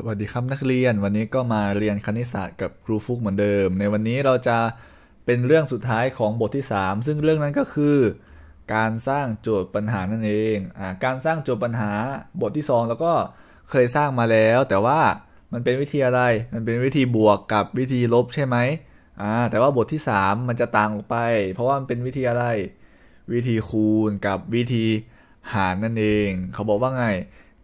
สวัสดีครับนักเรียนวันนี้ก็มาเรียนคณิตศาสตร์กับครูฟุกเหมือนเดิม ในวันนี้เราจะเป็นเรื่องสุดท้ายของบทที่ 3 ซึ่งเรื่องนั้นก็คือ การสร้างโจทย์ปัญหานั่นเองอการสร้างโจทย์ปัญหาบทที่ 2 แล้วก็เคยสร้างมาแล้ว แต่ว่ามันเป็นวิธีอะไร มันเป็นวิธีบวกกับวิธีลบใช่ไหมแต่ว่าบทที่ 3 มันจะต่างออกไป เพราะว่ามันเป็นวิธีอะไร วิธีคูณกับวิธีหารนั่นเอง เขาบอกว่าไง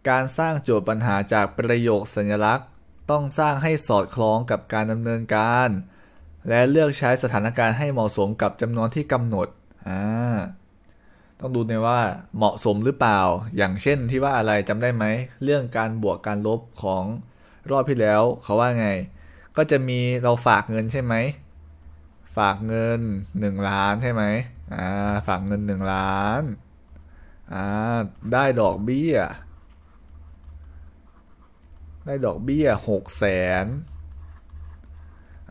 การสร้างโจทย์ปัญหาจากประโยคสัญลักษณ์ ต้องสร้างให้สอดคล้องกับการดำเนินการ และเลือกใช้สถานการณ์ให้เหมาะสมกับจำนวนที่กำหนดอ่าต้องดูในว่าเหมาะสมหรือเปล่า อย่างเช่นที่ว่าอะไรจำได้ไหม เรื่องการบวกการลบของรอบที่แล้วเขาว่าไง ก็จะมีเราฝากเงินใช่ไหม ฝากเงิน 1 ล้านใช่ไหมอ่าฝากเงิน 1 ล้านอ่าได้ดอกเบี้ย ได้ดอกเบี้ยหกแสน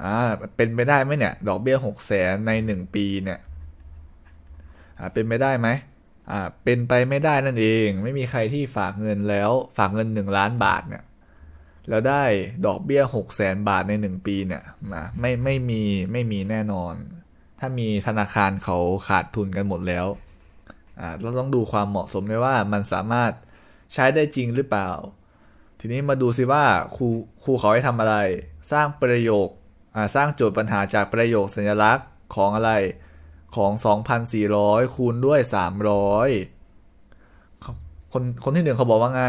อ่าเป็นไปได้ไหมเนี่ย ดอกเบี้ยหกแสนในหนึ่งปีเนี่ยอ่าเป็นไปได้ไหมอ่าเป็นไปไม่ได้นั่นเอง ไม่มีใครที่ฝากเงินแล้วฝากเงินหนึ่งล้านบาทเนี่ยแล้วได้ดอกเบี้ยหกแสนบาทในหนึ่งปีเนี่ยนะไม่ไม่มีไม่มีแน่นอน ถ้ามีธนาคารเขาขาดทุนกันหมดแล้วอ่าเราต้องดูความเหมาะสมด้วยว่ามันสามารถใช้ได้จริงหรือเปล่า ทีนี้มาดูซิว่าครูครูเขาให้ทำอะไร สร้างประโยคสร้างโจทย์ปัญหาจากประโยคสัญลักษณ์ของอะไรของ 2,400 คูณด้วย 300 คนคนที่หนึ่งเขาบอกว่าไง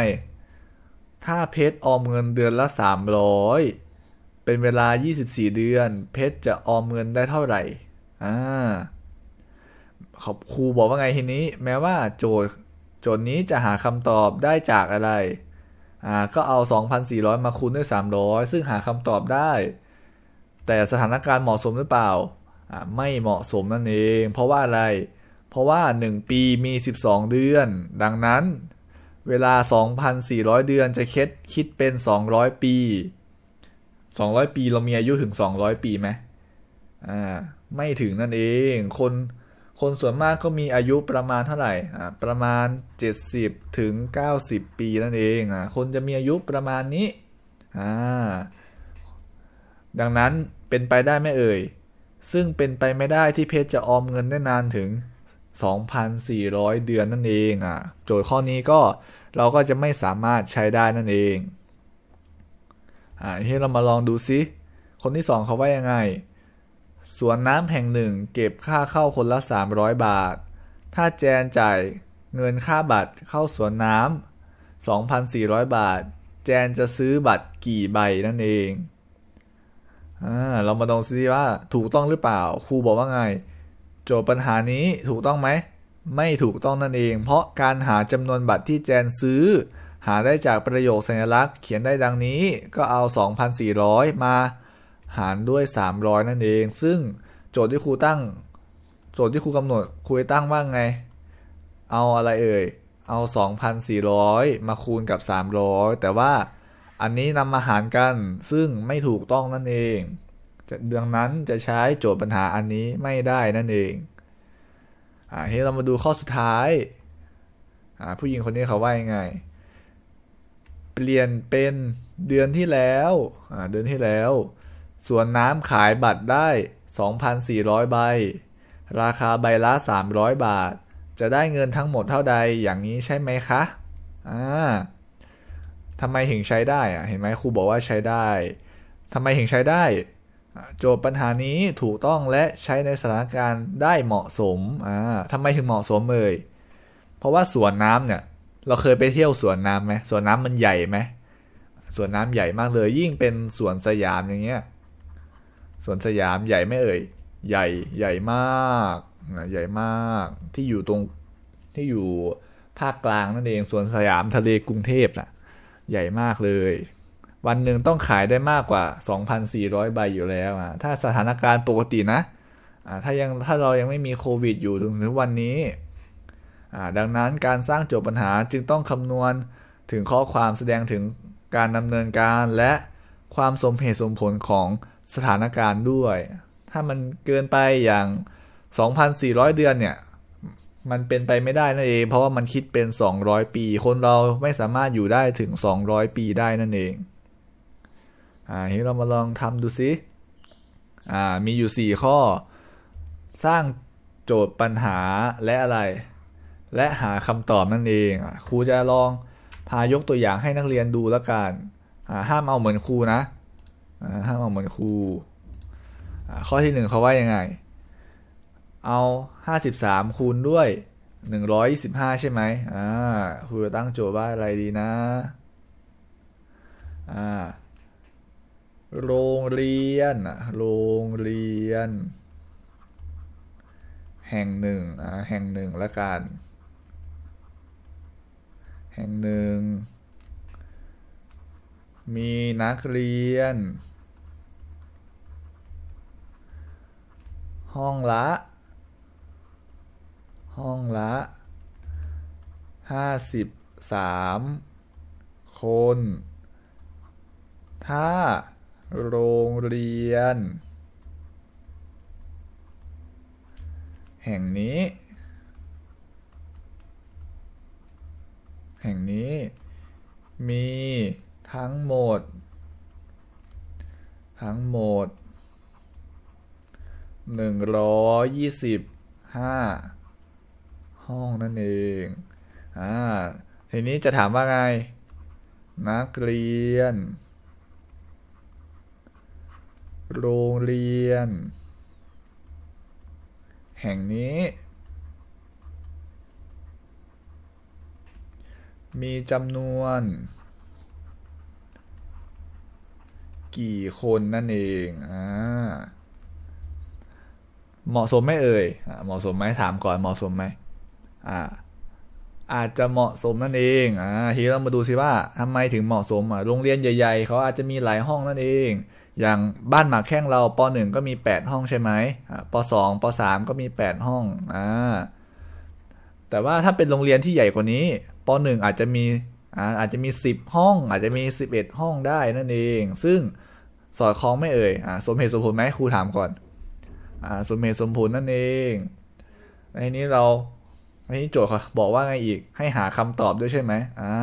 ถ้าเพชรออมเงินเดือนละ 300 เป็นเวลา 24 เดือน เพชรจะออมเงินได้เท่าไหร่อ่าเขาครูบอกว่าไงทีนี้ แม้ว่าโจทย์โจทย์นี้จะหาคำตอบได้จากอะไร อ่าก็เอา 2,400 มาคูณด้วย 300 ซึ่งหาคำตอบได้ แต่สถานการณ์เหมาะสมหรือเปล่าอ่าไม่เหมาะสมนั่นเอง เพราะว่าอะไร เพราะว่า 1 ปีมี 12 เดือน ดังนั้น เวลา 2,400 เดือนจะคิดคิดเป็น 200 ปี 200 ปีเรามีอายุถึง 200 ปีไหมอ่าไม่ถึงนั่นเอง คน คนส่วนมากก็มีอายุประมาณเท่าไหร่อ่าประมาณ 70ถึง90 ปีนั่นเองอ่าคนจะมีอายุประมาณนี้อ่าดังนั้นเป็นไปได้ไหมเอ่ย ซึ่งเป็นไปไม่ได้ที่เพชรจะออมเงินได้นานถึง 2,400 เดือนนั่นเองอ่าโจทย์ข้อนี้ก็เราก็จะไม่สามารถใช้ได้นั่นเองอ่าที่เรามาลองดูซิ คนที่สองเขาว่ายังไง สวนน้ำแห่งหนึ่งเก็บค่าเข้าคนละ 300 บาท ถ้าแจนจ่ายเงินค่าบัตรเข้าสวนน้ำ 2,400 บาท แจนจะซื้อบัตรกี่ใบนั่นเอง อ่า เรามาลองซิว่าถูกต้องหรือเปล่า ครูบอกว่าไง โจทย์ปัญหานี้ถูกต้องไหม ไม่ถูกต้องนั่นเอง เพราะการหาจำนวนบัตรที่แจนซื้อ หาได้จากประโยคสัญลักษณ์เขียนได้ดังนี้ ก็เอา 2,400 มา หารด้วย 300 นั่นเอง ซึ่งโจทย์ที่ครูตั้ง โจทย์ที่ครูกำหนดครูตั้งว่าไง เอาอะไรเอ่ย เอา 2,400 มาคูณกับ 300 แต่ว่าอันนี้นำมาหารกันซึ่งไม่ถูกต้องนั่นเองดังนั้นจะใช้โจทย์ปัญหาอันนี้ไม่ได้นั่นเองอ่าทีเรามาดูข้อสุดท้ายอ่าผู้หญิงคนนี้เขาว่ายังไง เปลี่ยนเป็นเดือนที่แล้วอ่าเดือนที่แล้ว ส่วนน้ำขายบัตรได้ 2,400 ใบ ราคาใบละ 300 บาท จะได้เงินทั้งหมดเท่าใดอย่างนี้ใช่ไหมคะ อ่าทำไมถึงใช้ได้อะเห็นไหมครูบอกว่าใช้ได้ทำไมถึงใช้ได้ โจทย์ปัญหานี้ถูกต้องและใช้ในสถานการณ์ได้เหมาะสม อ่าทำไมถึงเหมาะสมเลย เพราะว่าสวนน้ำเนี่ย เราเคยไปเที่ยวสวนน้ำไหมสวนน้ำมันใหญ่ไหมสวนน้ำใหญ่มากเลย ยิ่งเป็นสวนสยามอย่างเงี้ย สวนสยามใหญ่ไม่เอ่ย ใหญ่ใหญ่มากใหญ่มากที่อยู่ตรงที่อยู่ภาคกลางนั่นเองสวนสยามทะเลกรุงเทพน่ะ ใหญ่มากเลย วันหนึ่งต้องขายได้มากกว่า 2,400 ใบอยู่แล้วอะถ้าสถานการณ์ปกตินะอ่าถ้ายังถ้าเรายังไม่มีโควิดอยู่ถึงถึงวันนี้อ่าดังนั้นการสร้างโจทย์ปัญหาจึงต้องคำนวณถึงข้อความแสดงถึงการดำเนินการและความสมเหตุสมผลของ สถานการณ์ด้วย ถ้ามันเกินไปอย่าง 2,400 เดือนเนี่ย มันเป็นไปไม่ได้นั่นเอง เพราะว่ามันคิดเป็น 200 ปี คนเราไม่สามารถอยู่ได้ถึง 200 ปีได้นั่นเอง อ่าทีนี้เรามาลองทำดูสิอ่ามีอยู่สี่ข้อ สร้างโจทย์ปัญหาและอะไร และหาคำตอบนั่นเอง ครูจะลองพายกตัวอย่างให้นักเรียนดูแล้วกันอ่าห้ามเอาเหมือนครูนะ ห้ามเอาเหมือนครูข้อที่หนึ่งเขาว่ายังไง เอาห้าสิบสามคูณด้วยหนึ่งร้อยยี่สิบห้าใช่ไหมอ่าครูจะตั้งโจทย์ว่าอะไรดีนะ อ่า โรงเรียน โรงเรียน แห่งหนึ่งอ่าแห่งหนึ่งละกัน แห่งหนึ่ง มีนักเรียน ห้องละ ห้องละห้าสิบสามคน ถ้าโรงเรียน แห่งนี้ แห่งนี้มี ทั้งหมด ทั้งหมดหนึ่งร้อยยี่สิบห้าห้องนั่นเอง อ่า ทีนี้จะถามว่าไง นักเรียน โรงเรียน แห่งนี้มีจำนวน กี่คนนั่นเองอ่าเหมาะสมไหมเอ่ยเหมาะสมไหมถามก่อนเหมาะสมไหมอ่าอาจจะเหมาะสมนั่นเองอ่าทีนี้เรามาดูสิว่าทำไมถึงเหมาะสมอะโรงเรียนใหญ่ ๆ เขาอาจจะมีหลายห้องนั่นเอง อย่างบ้านหมากแข้งเราป .1 ก็มี 8 ห้องใช่ไหมอ่าป .2 ป .3 ก็มี 8 ห้องอ่าแต่ว่าถ้าเป็นโรงเรียนที่ใหญ่กว่านี้ป .1 อาจจะมีอ่าอาจจะมี 10 ห้อง อาจจะมี 11 ห้องได้นั่นเอง ซึ่ง สอดคล้องไม่เอ่ยอ่าสมเหตุสมผลไหมครูถามก่อนอ่าสมเหตุสมผลนั่นเองในนี้เราในนี้โจทย์เขาบอกว่าไงอีกให้หาคำตอบด้วยใช่ไหมอ่า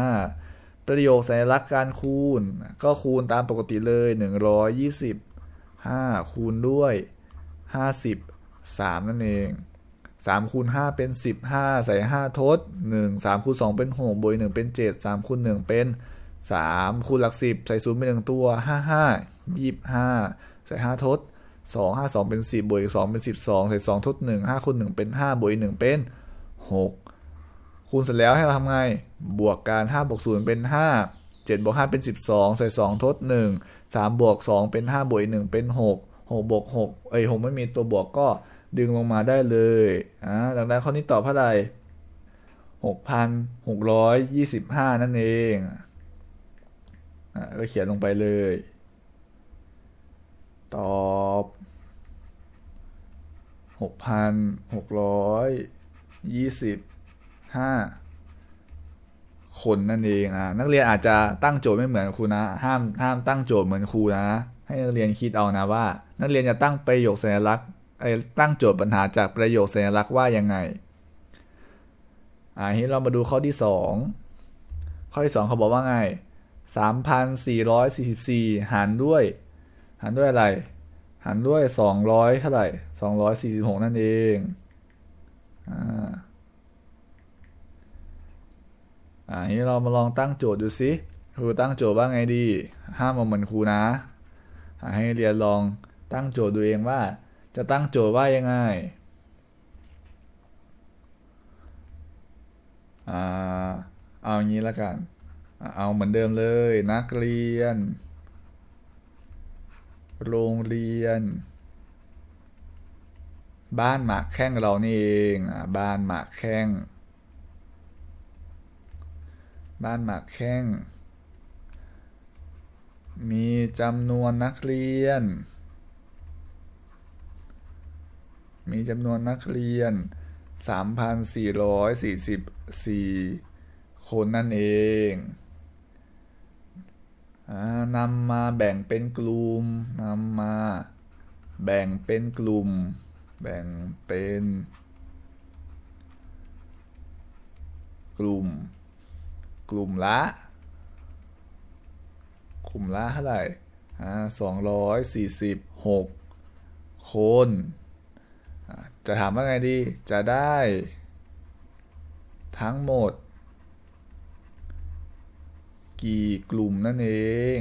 ประโยคสัญลักษณ์การคูณ ก็คูณตามปกติเลย 120 5 คูณด้วย 50 3 นั่นเอง 3 คูณ 5 เป็น 15 ใส่ 5 ทด 1 3 คูณ 2 เป็น 6 บวก1เป็น 7 3 คูณ 1 เป็น สามคูณหลักสิบใส่ศูนย์เป็นหนึ่งตัวห้าห้ายี่ห้าใส่ห้าทดสองห้าสองเป็นสิบบวกอีกสองเป็นสิบสองใส่สองทดหนึ่งห้าคูณหนึ่งเป็นห้าบวกอีกหนึ่งเป็นหกคูณเสร็จแล้วให้เราทำไง บวกการห้าบวกศูนย์เป็นห้าเจ็ดบวกห้าเป็นสิบสองใส่สองทดหนึ่งสามบวกสองเป็นห้าบวกอีกหนึ่งเป็นหกหกบวกหกเอ้ยหกไม่มีตัวบวกก็ดึงลงมาได้เลยอ่าดังนั้นข้อนี้ตอบเท่าไหร่หกพันหกร้อยยี่สิบห้านั่นเอง ก็เขียนลงไปเลย ตอบหกพันหกร้อยยี่สิบห้าคนนั่นเองอะนักเรียนอาจจะตั้งโจทย์ไม่เหมือนครูนะ ห้ามห้ามตั้งโจทย์เหมือนครูนะ ให้นักเรียนคิดเอานะว่า นักเรียนจะตั้งประโยคสัญลักษณ์ไอ้ตั้งโจทย์ปัญหาจากประโยคสัญลักษณ์ว่ายังไงอ่าทีนี้เรามาดูข้อที่สองข้อที่สองเขาบอกว่าไง สามพันสี่ร้อยสี่สิบสี่หารด้วย หารด้วยอะไร หารด้วยสองร้อยเท่าไหร่สองร้อยสี่สิบหกนั่นเองอ่าอ่าทีนี้เรามาลองตั้งโจทย์ดูสิครูตั้งโจทย์ว่าไงดีห้ามมาเหมือนครูนะ ให้เรียนลองตั้งโจทย์ดูเองว่า จะตั้งโจทย์ว่ายังไงอ่าเอาอย่างนี้ล้วกัน เอาเหมือนเดิมเลย นักเรียน โรงเรียน บ้านหมากแข้งเรานี่เองบ้านหมากแข้ง บ้านหมากแข้ง มีจำนวนนักเรียน มีจำนวนนักเรียน 3,444คนนั่นเอง นำมาแบ่งเป็นกลุ่มนำมาแบ่งเป็นกลุ่ม แบ่งเป็นกลุ่ม กลุ่มละ กลุ่มละเท่าไหร่สองร้อยสี่สิบหกคน จะถามว่าไงดี จะได้ ทั้งหมด กี่กลุ่มนั่นเอง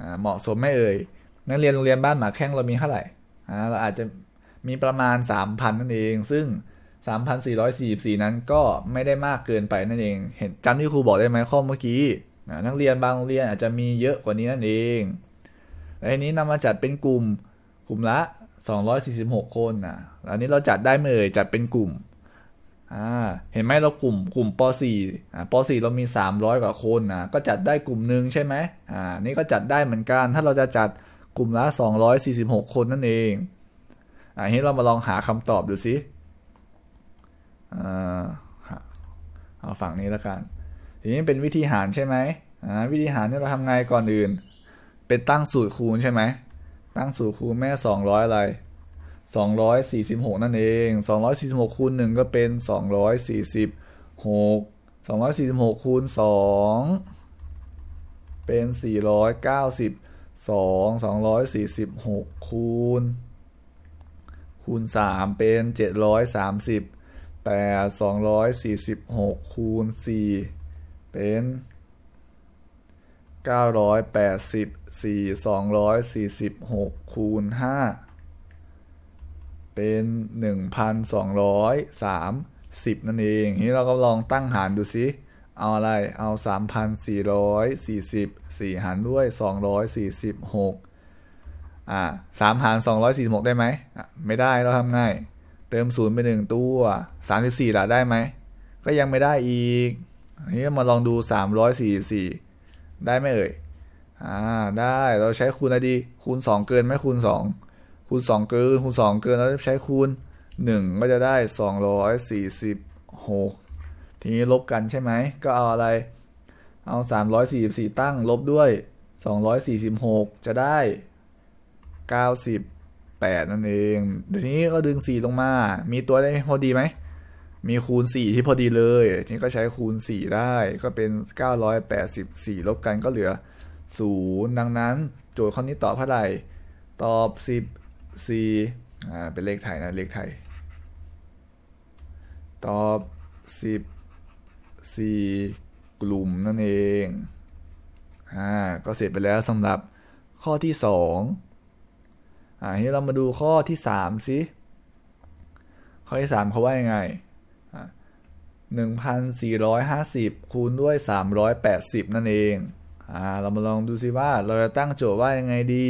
อเหมาะสมไหมเอ่ย นักเรียนโรงเรียนบ้านหมาแข้งเรามีเท่าไหร่เราอาจจะมีประมาณ 3,000 นั่นเอง ซึ่ง 3,444 นั้นก็ไม่ได้มากเกินไปนั่นเอง เห็นจำที่ครูบอกได้ไหมข้อเมื่อกี้ นักเรียนบางโรงเรียนอาจจะมีเยอะกว่านี้นั่นเองและทีนี้นำมาจัดเป็นกลุ่มกลุ่มละ 246 คนนะอันนี้เราจัดได้ไหมเอ่ยจัดเป็นกลุ่ม อ่าเห็นไหมเรากลุ่มกลุ่มป .4 อ่าป .4 เรามี 300 กว่าคนนะก็จัดได้กลุ่มหนึ่งใช่ไหมอ่านี่ก็จัดได้เหมือนกัน ถ้าเราจะจัดกลุ่มละ 246 คนนั่นเองอ่าทีนี้เรามาลองหาคำตอบดูสิอ่าเอาฝั่งนี้แล้วกันทีนี้เป็นวิธีหารใช่ไหมอ่าวิธีหารเนี่ยเราทำไงก่อนอื่น เป็นตั้งสูตรคูณใช่ไหมตั้งสูตรคูณแม่ 200 อะไร 246 นั่นเอง 246คูณ1ก็เป็น 246 246คูณ2เป็น 492 246คูณคูณ 3 เป็น 730 8 246คูณ4เป็น 984 246คูณ5 เป็น 1,230 นั่นเองทีนี้เราก็ลองตั้งหารดูสิเอาอะไร เอา 3,440 4 หารด้วย 246 อ่า3หาร 246 ได้ไหม ไม่ได้เราทำง่าย เติมศูนย์ไปหนึ่งตัว 34ล่ะได้ไหม ก็ยังไม่ได้อีกทีนี้มาลองดู 344 ได้ไหมเอ่ยอ่าได้เราใช้คูณอะไรดี คูณ 2 เกินไหมคูณ 2 คูณ2เกินคูณ2เกินแล้วใช้คูณ1ก็จะได้246ทีนี้ลบกันใช่ไหมก็เอาอะไร เอา344ตั้งลบด้วย246จะได้98นั่นเองทีนี้ก็ดึง4ลงมา มีตัวได้พอดีไหมมีคูณ 4 ที่พอดีเลย ทีนี้ก็ใช้คูณ 4 ได้ ก็เป็น 984 ลบกันก็เหลือ 0 ดังนั้น โจทย์ข้อนี้ตอบเท่าไหร่ ตอบ 14อ่า เป็นเลขไทยนะ เลขไทย ตอบ14กลุ่มนั่นเอง อ่า ก็เสร็จไปแล้วสำหรับข้อที่2อ่าทีนี้เรามาดูข้อที่3สิ ข้อที่3เขาว่ายังไง1,450คูณด้วย380นั่นเอง อ่า เรามาลองดูสิว่าเราจะตั้งโจทย์ว่ายังไงดี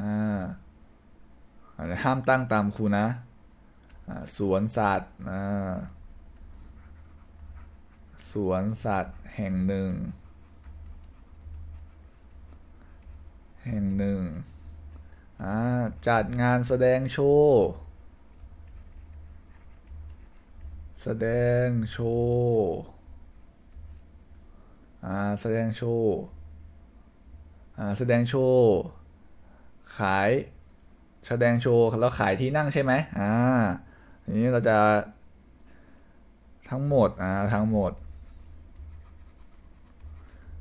อ่าอาจจะห้ามตั้งตามครูนะอ่าสวนสัตว์อ่าสวนสัตว์แห่งหนึ่ง แห่งหนึ่งอ่าจัดงานแสดงโชว์ แสดงโชว์อ่าแสดงโชว์อ่าแสดงโชว์ ขายแสดงโชว์แล้วขายที่นั่งใช่ไหมอ่าทีนี้เราจะทั้งหมดอ่าทั้งหมด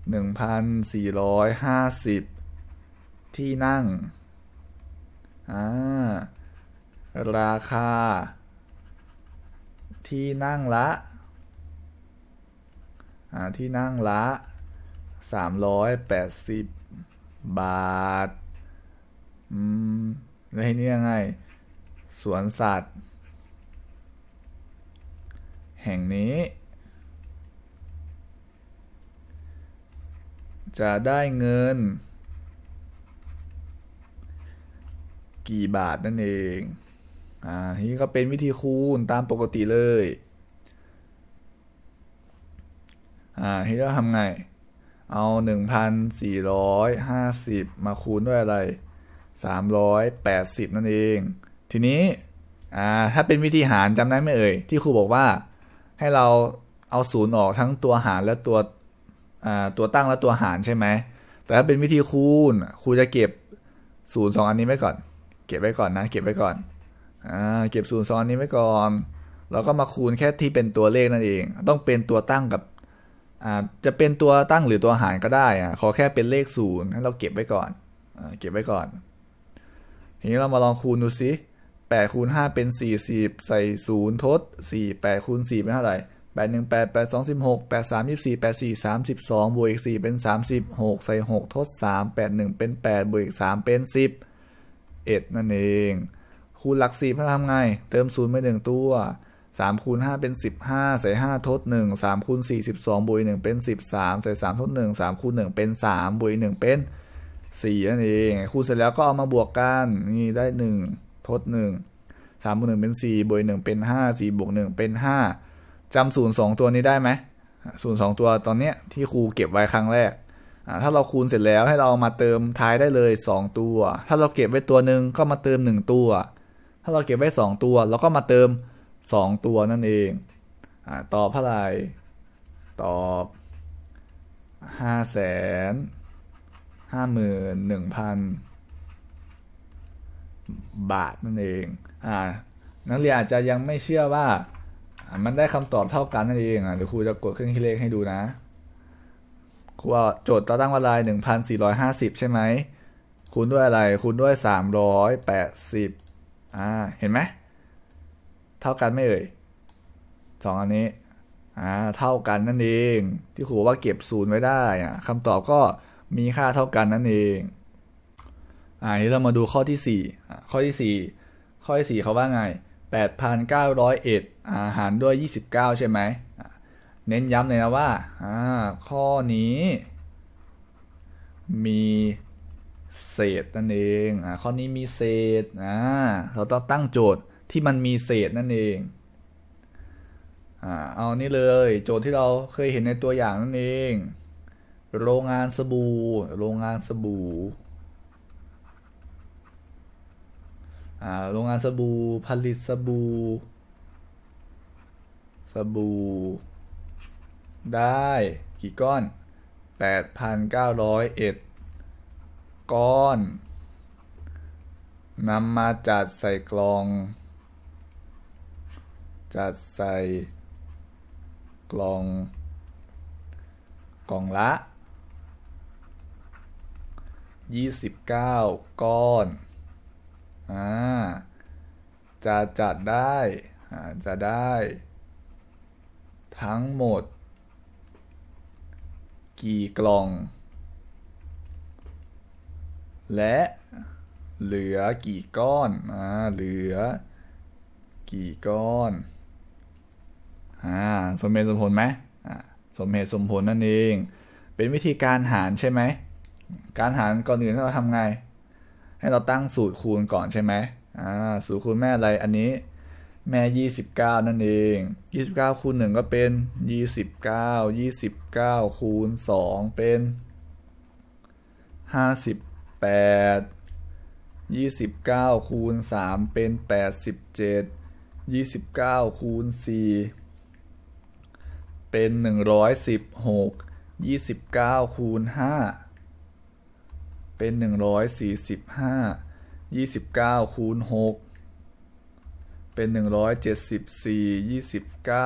1,450 ที่นั่งอ่าราคา ที่นั่งละอ่าที่นั่งละ 380 บาท อืมแล้วนี้ยังไง สวนสัตว์ แห่งนี้ จะได้เงิน กี่บาทนั่นเอง อ่าทีนี้ก็เป็นวิธีคูณตามปกติเลย อ่าทีนี้เราทำไง เอา 1,450 มาคูณด้วยอะไร 380 นั่นเอง ทีนี้ถ้าเป็นวิธีหารจำได้ไหมเอ่ย ที่ครูบอกว่าให้เราเอาศูนย์ออกทั้งตัวหารและตัวตัวตั้งและตัวหารใช่ไหม แต่ถ้าเป็นวิธีคูณครูจะเก็บศูนย์สองอันนี้ไว้ก่อน เก็บไว้ก่อนนะ เก็บไว้ก่อนอเก็บศูนย์สองอันนี้ไว้ก่อนแล้วก็มาคูณแค่ที่เป็นตัวเลขนั่นเอง ต้องเป็นตัวตั้งกับจะเป็นตัวตั้งหรือตัวหารก็ได้อะขอแค่เป็นเลขศูนย์ให้เราเก็บไว้ก่อนอเก็บไว้ก่อน ทีนี้เรามาลองคูณดูสิแปดคูณห้าเป็นสี่สิบใส่ศูนย์ทดสี่แปดคูณสี่เป็นเท่าไหร่แปดหนึ่งแปดแปดสองสิบหกแปดสามยี่สี่แปดสี่สามสิบสองบวกอีกสี่เป็นสามสิบหกใส่หกทดสามแปดหนึ่งเป็นแปดบวกอีกสามเป็นสิบเอ็ดนั่นเอง คูณหลักสี่เราทำไง เติมศูนย์ไปหนึ่งตัวสามคูณห้าเป็นสิบห้าใส่ห้าทดหนึ่งสามคูณสี่สิบสองบวกอีกหนึ่งเป็นสิบสามใส่สามทดหนึ่งสามคูณหนึ่งเป็นสามบวกอีกหนึ่งเป็น สี่นั่นเองคูณเสร็จแล้วก็เอามาบวกกันนี่ได้หนึ่งทดหนึ่งสามบวกหนึ่งเป็นสี่บวกหนึ่งเป็นห้าสี่บวกหนึ่งเป็นห้าจำศูนย์สองตัวนี้ได้ไหมศูนย์สองตัวตอนเนี้ยที่ครูเก็บไว้ครั้งแรกถ้าเราคูณเสร็จแล้วให้เราเอามาเติมท้ายได้เลยสองตัว ถ้าเราเก็บไว้ตัวหนึ่งก็มาเติมหนึ่งตัว ถ้าเราเก็บไว้สองตัวเราก็มาเติมสองตัวนั่นเองอตอบเท่าไหร่ตอบห้าแสน ห้าหมื่นหนึ่งพันบาทนั่นเองอ่านักเรียนอาจจะยังไม่เชื่อว่า มันได้คำตอบเท่ากันนั่นเองอะเดี๋ยวครูจะกดเครื่องคิดเลขให้ดูนะครูเอาโจทย์ตั้งว่าลายหนึ่งพันสี่ร้อยห้าสิบใช่ไหมคูณด้วยอะไรคูณด้วยสามร้อยแปดสิบอ่าเห็นไหมเท่ากันไม่เอ่ยสองอันนี้อ่าเท่ากันนั่นเอง ที่ครูว่าเก็บศูนย์ไว้ได้อะคำตอบก็ มีค่าเท่ากันนั่นเองอ่าทีนี้เรามาดูข้อที่สี่ข้อที่สี่ข้อที่สี่เขาว่าไงแปดพันเก้าร้อยเอ็ดอาหารด้วยยี่สิบเก้าใช่ไหม เน้นย้ำเลยนะว่าอ่าข้อนี้ มีเศษนั่นเองอ่าข้อนี้มีเศษอ่าเราต้องตั้งโจทย์ที่มันมีเศษนั่นเองอ่าเอานี่เลย โจทย์ที่เราเคยเห็นในตัวอย่างนั่นเอง โรงงานสบู่ โรงงานสบู่อ่าโรงงานสบู่ผลิตสบู่สบู่ได้กี่ก้อน 8,901 ก้อนนำมาจัดใส่กล่อง จัดใส่กล่อง กล่องละ 29 ก้อนอ่าจะจัดได้อ่าจะได้ ทั้งหมด กี่กล่อง และเหลือกี่ก้อนอ่าเหลือ กี่ก้อนอ่าสมเหตุสมผลไหมอ่าสมเหตุสมผลนั่นเอง เป็นวิธีการหารใช่ไหม การหารก่อนอื่นเราทำไง ให้เราตั้งสูตรคูณก่อนใช่ไหมอ่าสูตรคูณแม่อะไรอันนี้แม่ 29 นั่นเอง 29 คูณ 1 ก็เป็น 29 29 คูณ 2 เป็น 58 29 คูณ 3 เป็น 87 29 คูณ 4 เป็น 116 29 คูณ 5 เป็น 145 29 คูณ 6 เป็น 174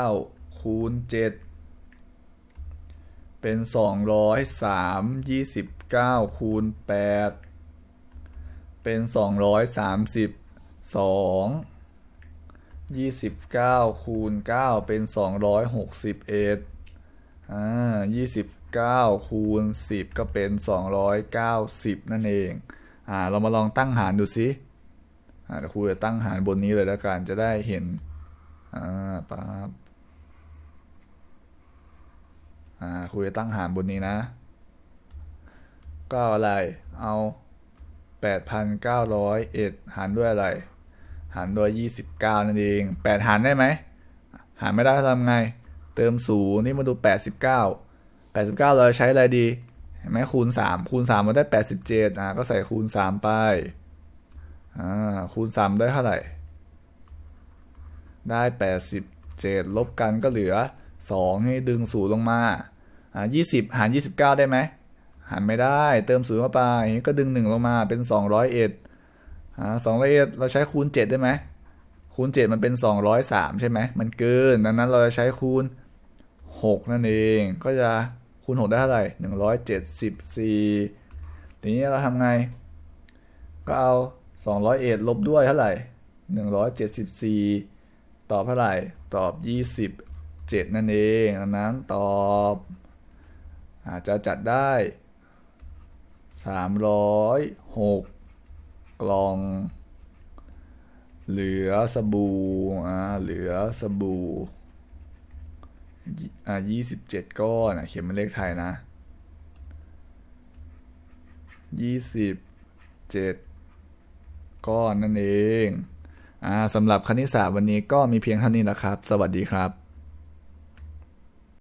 29 คูณ 7 เป็น 203 29 คูณ 8 เป็น 232 29 คูณ 9 เป็น 261อ่า 9คูณ10 ก็เป็น 290 นั่นเองอ่าเรามาลองตั้งหารดูสิอ่าเดี๋ยวครูจะตั้งหารบนนี้เลยแล้วกันจะได้เห็นอ่าปั๊บอ่าครูจะตั้งหารบนนี้นะก็อะไรเอา8,901 หารด้วยอะไร หารด้วย 29 นั่นเอง 8 หารได้ไหม หารไม่ได้ทำไง เติมศูนย์นี่มาดู 89 89 เราจะใช้อะไรดีเห็นไหมคูณ 3 คูณ 3มาได้ 87อ่าก็ใส่คูณ 3 ไปอ่าคูณ 3 ได้เท่าไหร่ ได้ 87 ลบกันก็เหลือ 2 ให้ดึงศูนย์ลงมาอ่า20 หาร 29 ได้ไหมหารไม่ได้เติมศูนย์เข้าไปก็ดึง 1 ลงมาเป็น 201อ่า201 เราใช้คูณ 7 ได้ไหมคูณ 7 มันเป็น 203 ใช่ไหม มันเกิน ดังนั้นเราจะใช้คูณหกนั่นเอง ก็จะ คูณหกได้เท่าไหร่หนึ่งร้อยเจ็ดสิบสี่ทีนี้เราทำไง ก็เอาสองร้อยเอ็ดลบด้วยเท่าไหร่หนึ่งร้อยเจ็ดสิบสี่ตอบเท่าไหร่ ตอบยี่สิบเจ็ดนั่นเองดังนั้นตอบอาจจะจัดได้สามร้อยหกกล่อง เหลือสบู่อ่าเหลือสบู่ อ่ายี่สิบเจ็ดก้อนเขียนเป็นเลขไทยนะยี่สิบเจ็ดก้อนนั่นเองอ่าสำหรับคณิตศาสตร์วันนี้ก็มีเพียงเท่านี้แหละครับ สวัสดีครับ